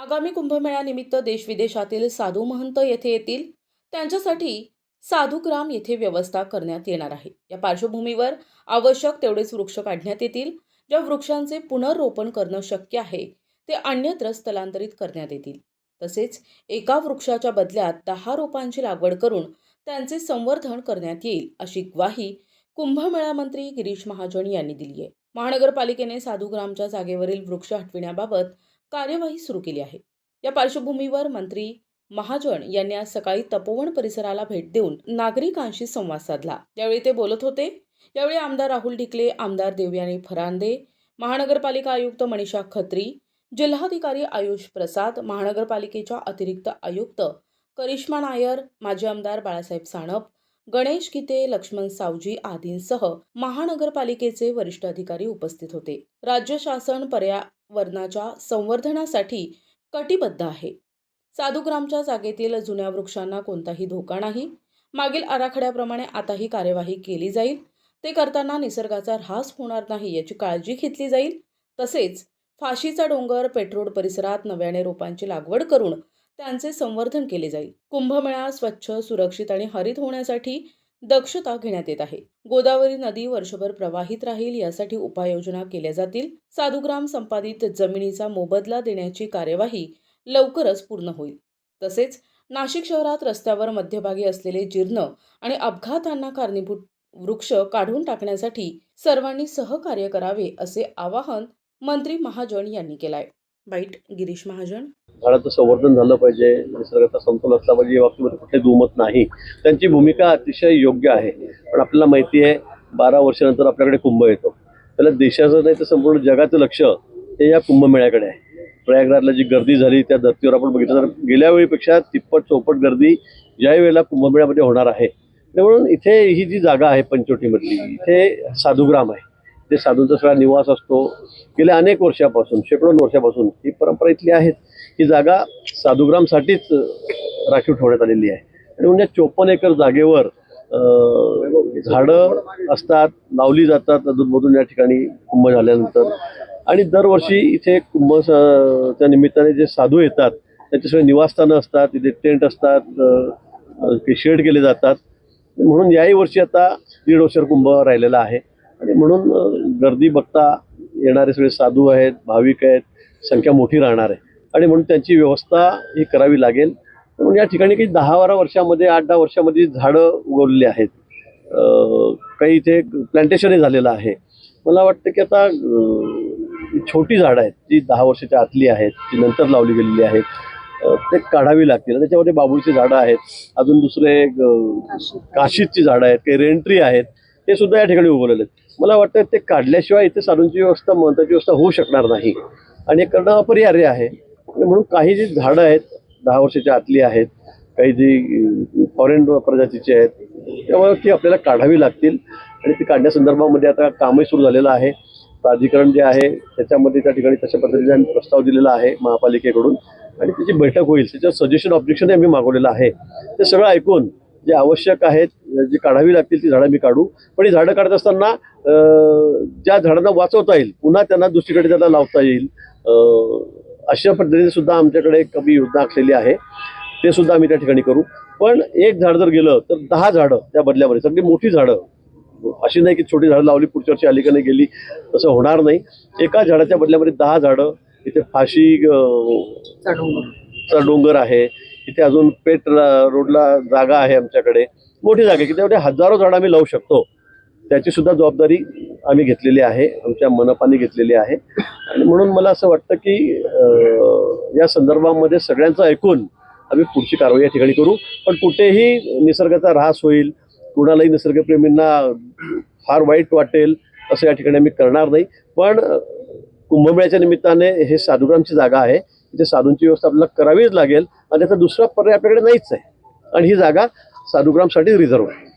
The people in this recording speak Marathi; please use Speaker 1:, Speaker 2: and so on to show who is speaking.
Speaker 1: आगामी कुंभमेळ्यानिमित्त देशविदेशातील साधू महंत येथे येतील. त्यांच्यासाठी साधुग्राम येथे व्यवस्था करण्यात येणार आहे. या पार्श्वभूमीवर आवश्यक तेवढेच वृक्ष काढण्यात येतील. ज्या वृक्षांचे पुनर्रोपण करणं शक्य आहे ते अन्यत्र स्थलांतरित करण्यात येतील. तसेच एका वृक्षाच्या बदल्यात दहा रोपांची लागवड करून त्यांचे संवर्धन करण्यात येईल अशी ग्वाही कुंभमेळा मंत्री गिरीश महाजन यांनी दिली आहे. महानगरपालिकेने साधुग्रामच्या जागेवरील वृक्ष हटविण्याबाबत कार्यवाही सुरू केली आहे. या पार्श्वभूमीवर मंत्री महाजन यांनी आज सकाळी तपोवन परिसराला भेट देऊन नागरिकांशी संवाद साधला. यावेळी ते बोलत होते यावेळी आमदार राहुल ढिकले आमदार देवयानी फरांदे महानगरपालिका आयुक्त मनीषा खत्री जिल्हाधिकारी आयुष प्रसाद महानगरपालिकेच्या अतिरिक्त आयुक्त करिश्मा नायर माजी आमदार बाळासाहेब साणप गणेश गीते लक्ष्मण सावजी आदींसह महानगरपालिकेचे वरिष्ठ अधिकारी उपस्थित होते. राज्य शासन वर्णाच्या संवर्धनासाठी कटिबद्ध आहे. साधुग्रामच्या जागेतील जुन्या वृक्षांना कोणताही धोका नाही. मागील आराखड्याप्रमाणे आताही कार्यवाही केली जाईल. ते करताना निसर्गाचा ऱ्हास होणार नाही याची काळजी घेतली जाईल. तसेच फाशीचा डोंगर पेट्रोल परिसरात नव्याने रोपांची लागवड करून त्यांचे संवर्धन केले जाईल. कुंभमेळा स्वच्छ सुरक्षित आणि हरित होण्यासाठी दक्षता घेण्यात येत आहे. गोदावरी नदी वर्षभर प्रवाहित राहील यासाठी उपाययोजना केल्या जातील. साधुग्राम संपादित जमिनीचा मोबदला देण्याची कार्यवाही लवकरच पूर्ण होईल. तसेच नाशिक शहरात रस्त्यावर मध्यभागी असलेले जीर्ण आणि अपघातांना कारणीभूत वृक्ष काढून टाकण्यासाठी सर्वांनी सहकार्य करावे असे आवाहन मंत्री महाजन यांनी केलाय. बाईट गिरीश महाजन.
Speaker 2: झाडाचं संवर्धन झालं पाहिजे निसर्गाचा समतोल असला पाहिजे या बाबतीमध्ये कुठले दुमत नाही. त्यांची भूमिका अतिशय योग्य आहे. पण आपल्याला माहिती आहे बारा वर्षानंतर आपल्याकडे कुंभ येतो. त्याला देशाचं नाही तर संपूर्ण जगाचं लक्ष हे या कुंभमेळ्याकडे आहे. प्रयागराजला जी गर्दी झाली त्या धर्तीवर आपण बघितलं तर गेल्या वेळीपेक्षा तिप्पट चौपट गर्दी ज्या वेळेला कुंभमेळ्यामध्ये होणार आहे. म्हणून इथे ही जी जागा आहे पंचवटीमधली इथे साधुग्राम आहे. ते साधूंचा सगळा निवास असतो. गेल्या अनेक वर्षापासून शेकडो वर्षापासून ही परंपरा इथली आहे. ही जागा साधुग्रामसाठीच राखीव ठेवण्यात आलेली आहे. आणि म्हणजे चोपन्न एकर जागेवर झाडं असतात लावली जातात. अधूनमधून या ठिकाणी कुंभ झाल्यानंतर. आणि दरवर्षी इथे कुंभ स- त्या निमित्ताने जे साधू येतात त्यांचे सगळे निवासस्थानं असतात तिथे टेंट असतात ते शेड केले जातात. म्हणून याही वर्षी आता दीड वर्षावर कुंभ राहिलेला आहे. आणि म्हणून गर्दी बघता येणारे सगळे साधू आहेत भाविक आहेत संख्या मोठी राहणार आहे. आणि म्हणून त्यांची व्यवस्था ही करावी लागेल. म्हणून या ठिकाणी काही दहा बारा वर्षामध्ये आठ दहा वर्षामध्ये झाडं उगवलेली आहेत. काही इथे प्लांटेशनही झालेलं आहे. मला वाटतं की आता छोटी झाडं आहेत जी दहा वर्षाच्या आतली आहेत जी नंतर लावली गेलेली आहेत ते काढावी लागतील. त्याच्यामध्ये बाबूळची झाडं आहेत अजून दुसरे काशीची. झाडं आहेत काही रेंट्री आहेत. ते सुद्धा या ठिकाणी उगवलेले आहेत. मला वाटतं ते काढल्याशिवाय इथे साधूंची व्यवस्था महत्वाची व्यवस्था होऊ शकणार नाही. आणि हे करणं अपरिहार्य आहे. म्हणून काही जी झाडं आहेत दहा वर्षाच्या आतली आहेत काही जी फॉरेन प्रजातीची आहेत त्यामुळे ती आपल्याला काढावी लागतील. आणि ती काढण्यासंदर्भामध्ये आता कामही सुरू झालेलं आहे. प्राधिकरण जे आहे त्याच्यामध्ये त्या ठिकाणी तशा पद्धतीने आम्ही प्रस्ताव दिलेला आहे महापालिकेकडून. आणि त्याची बैठक होईल. त्याचं सजेशन ऑब्जेक्शन आम्ही मागवलेलं आहे. ते सगळं ऐकून जे आवश्यक आहेत जी काढावी लागतील ती झाडं मी काढू. पण ही झाडं काढत असताना ज्या झाडांना वाचवता येईल पुन्हा त्यांना दुसरीकडे त्याला लावता येईल. अशा पद्धतीने सुद्धा आमच्याकडे कमी योजना आखलेली आहे. ते सुद्धा आम्ही त्या ठिकाणी करू. पण एक झाड जर गेलं तर दहा झाडं त्या बदल्यामध्ये सगळी मोठी झाडं. अशी नाही की छोटी झाडं लावली पुढच्या वर्षी आली का नाही गेली तसं होणार नाही. एका झाडाच्या बदल्यामध्ये दहा झाडं इथे फाशी चा डोंगर आहे. इथे अजून पेट रोडला जागा आहे आमच्याकडे. मोठी जागा आहे की तेवढे हजारो झाडं आम्ही लावू शकतो. त्याची सुद्धा जबाबदारी आम्ही घेतलेली आहे आमच्या मनपाने घेतलेली आहे. आणि म्हणून मला असं वाटतं की या संदर्भामध्ये सगळ्यांचं ऐकून आम्ही पुढची कारवाई या ठिकाणी करू. पण कुठेही निसर्गाचा ऱ्हास होईल कुणालाही निसर्गप्रेमींना फार वाईट वाटेल असं या ठिकाणी आम्ही करणार नाही. पण कुंभमेळ्याच्या निमित्ताने हे साधुग्रामची जागा आहे. तिथे साधूंची व्यवस्था आपल्याला करावीच लागेल. आणि त्याचा दुसरा पर्याय आपल्याकडे नाहीच आहे. आणि ही जागा साधुग्रामसाठी रिझर्व आहे